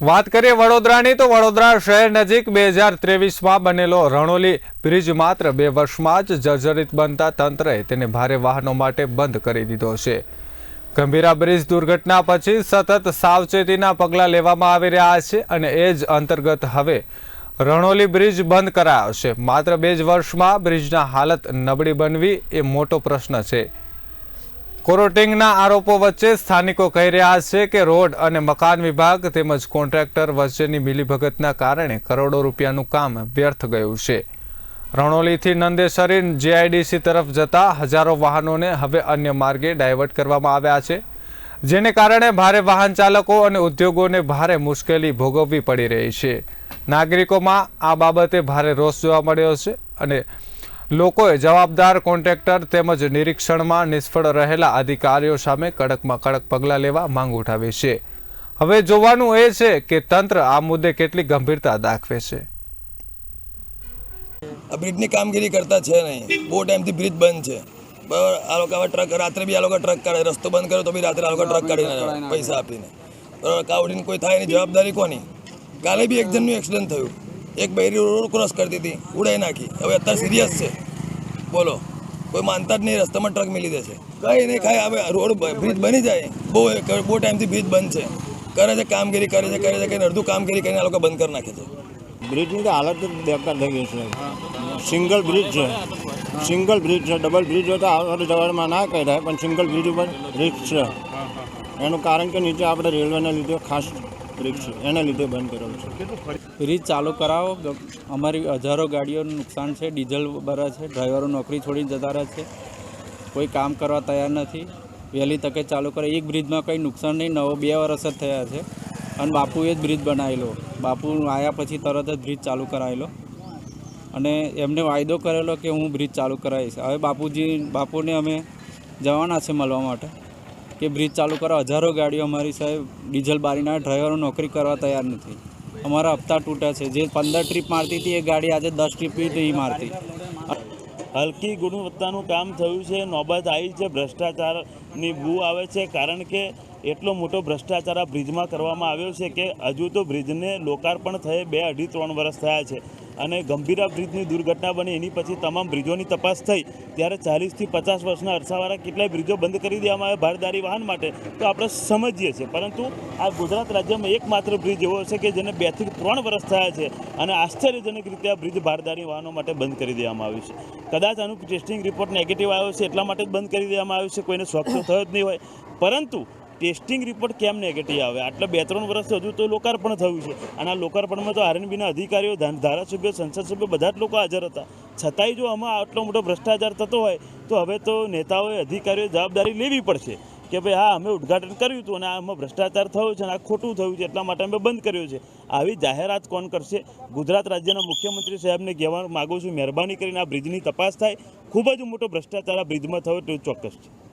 વાત કરીએ વડોદરાની, તો વડોદરા શહેર નજીક બે હજાર ત્રેવીસમાં બનેલો રણોલી બ્રિજ માત્ર બે વર્ષમાં જ જર્જરિત બનતા તંત્રએ તેને ભારે વાહનો માટે બંધ કરી દીધો છે. ગંભીરા બ્રિજ દુર્ઘટના પછી સતત સાવચેતીના પગલાં લેવામાં આવી રહ્યા છે અને એ જ અંતર્ગત હવે રણોલી બ્રિજ બંધ કરાયો છે. માત્ર બે જ વર્ષમાં બ્રિજના હાલત નબળી બનવી એ મોટો પ્રશ્ન છે. કોરોટિંગના આરોપો વચ્ચે સ્થાનિકો કહી રહ્યા છે કે રોડ અને મકાન વિભાગ તેમજ કોન્ટ્રાક્ટર વચ્ચેની મિલીભગતના કારણે કરોડો રૂપિયાનું કામ વ્યર્થ ગયું છે. રણોલીથી નંદેસરી જેઆઈડીસી તરફ જતા હજારો વાહનોને હવે અન્ય માર્ગે ડાયવર્ટ કરવામાં આવ્યા છે, જેને કારણે ભારે વાહન ચાલકો અને ઉદ્યોગોને ભારે મુશ્કેલી ભોગવવી પડી રહી છે. નાગરિકોમાં આ બાબતે ભારે રોષ જોવા મળ્યો છે અને લોકોએ જવાબદાર કોન્ટ્રાક્ટર તેમજ નિરીક્ષણમાં નિષ્ફળ રહેલા અધિકારીઓ સામે કડકમાં કડક પગલાં લેવા માંગ ઉઠાવી છે. હવે જોવાનું એ છે કે તંત્ર આ મુદ્દે કેટલી ગંભીરતા દાખવે છે. બ્રિજની કામગીરી કરતા છે નહીં. બહુ ટાઈમથી બ્રિજ બંધ છે. બરાબર? આ લોકો ટ્રક, રાત્રે બી આ લોકો ટ્રક કાઢે. રસ્તો બંધ કર્યો તો બી રાત્રે આ લોકો ટ્રક કાઢીને પૈસા આપીને. બરાબર? કાવડીને કોઈ થાય એની જવાબદારી કોની? કાલે બી એક જણનું એક્સિડન્ટ થયું. એક બૈરી રોડ ક્રોસ કરતી હતી. ઉડાઈ નાખી. હવે અત્યારે સિરિયસ છે. બોલો. કોઈ માનતા જ નહીં, રસ્તામાં ટ્રક મિલી દે છે કંઈ નહીં, ખાય, હવે રોડ બ્રિજ બની જાય. બહુ બહુ ટાઈમથી બ્રિજ બંધ છે. કરે છે કામગીરી, કરે છે કરે છે કંઈ અડધું કામગીરી કરીને આ લોકો બંધ કરી નાખે છે. બ્રિજની તો હાલત બેકાર થઈ ગઈ છે. સિંગલ બ્રિજ છે. સિંગલ બ્રિજ છે. ડબલ બ્રિજ હોય તો આવર જવારમાં ના કહી થાય પણ સિંગલ બ્રિજ ઉપર રિસ્ક છે. એનું કારણ કે નીચે આપણે રેલવેના લીધે ખાસ રિસ્ક છે. એના લીધે બંધ કરેલું છે. બ્રિજ ચાલુ કરાવો. અમારી હજારો ગાડીઓનું નુકસાન છે, ડીઝલ ભરે છે, ડ્રાઈવરો નોકરી છોડીને જતા રહે છે. કોઈ કામ કરવા તૈયાર નથી. વહેલી તકે ચાલુ કરે. એક બ્રિજમાં કંઈ નુકસાન નહીં. નવો બે વર્ષ જ થયા છે. અને બાપુએ જ બ્રિજ બનાવેલો. બાપુ આવ્યા પછી તરત જ બ્રિજ ચાલુ કરાવેલો અને એમને વાયદો કરેલો કે હું બ્રિજ ચાલુ કરાવીશ. હવે બાપુજી બાપુને અમે જવાના છે મળવા માટે. કે બ્રિજ ચાલુ કરો હજારો ગાડીઓ અમારી સાહેબ ડીઝલ બારીના ડ્રાઈવરો નોકરી કરવા તૈયાર નથી. અમારા હપ્તા તૂટ્યા છે. જે પંદર ટ્રીપ મારતી હતી, એ ગાડી આજે દસ ટ્રીપ એ મારતી. હલકી ગુણવત્તાનું કામ થયું છે. નોબત આવી છે. ભ્રષ્ટાચારની બૂ આવે છે. કારણ કે એટલો મોટો ભ્રષ્ટાચાર આ બ્રિજમાં કરવામાં આવ્યો છે કે હજુ તો બ્રિજને લોકાર્પણ થયે બે અઢી ત્રણ વર્ષ થયા છે. અને ગંભીરા બ્રિજની દુર્ઘટના બની, એની પછી તમામ બ્રિજોની તપાસ થઈ. ત્યારે ચાલીસથી પચાસ વર્ષના અરસાવાળા કેટલાય બ્રિજો બંધ કરી દેવામાં આવે ભારદારી વાહન માટે, તો આપણે સમજીએ છીએ. પરંતુ આ ગુજરાત રાજ્યમાં એકમાત્ર બ્રિજ એવો છે કે જેને બેથી ત્રણ વર્ષ થયા છે અને આશ્ચર્યજનક રીતે આ બ્રિજ ભારદારી વાહનો માટે બંધ કરી દેવામાં આવ્યું છે. કદાચ આનું ટેસ્ટિંગ રિપોર્ટ નેગેટિવ આવ્યો છે, એટલા માટે જ બંધ કરી દેવામાં આવ્યું છે, કોઈને શોખ તો થયો જ નહીં હોય. પરંતુ ટેસ્ટિંગ રિપોર્ટ કેમ નેગેટિવ આવે? આટલા બે ત્રણ વર્ષ હજુ તો લોકાર્પણ થયું છે. અને આ લોકાર્પણમાં તો આરએનબીના અધિકારીઓ ધારાસભ્યો, સંસદ સભ્યો બધા જ લોકો હાજર હતા. છતાંય જો આમાં આટલો મોટો ભ્રષ્ટાચાર થતો હોય, તો હવે તો નેતાઓએ, અધિકારીઓએ જવાબદારી લેવી પડશે કે ભાઈ, હા, અમે ઉદ્ઘાટન કર્યું હતું અને આમાં ભ્રષ્ટાચાર થયો છે અને આ ખોટું થયું છે, એટલા માટે અમે બંધ કર્યો છે. આવી જાહેરાત કોણ કરશે? ગુજરાત રાજ્યના મુખ્યમંત્રી સાહેબને કહેવા માગું છું, મહેરબાની કરીને આ બ્રિજની તપાસ થાય. ખૂબ જ મોટો ભ્રષ્ટાચાર આ બ્રિજમાં થયો તેવું ચોક્કસ. છે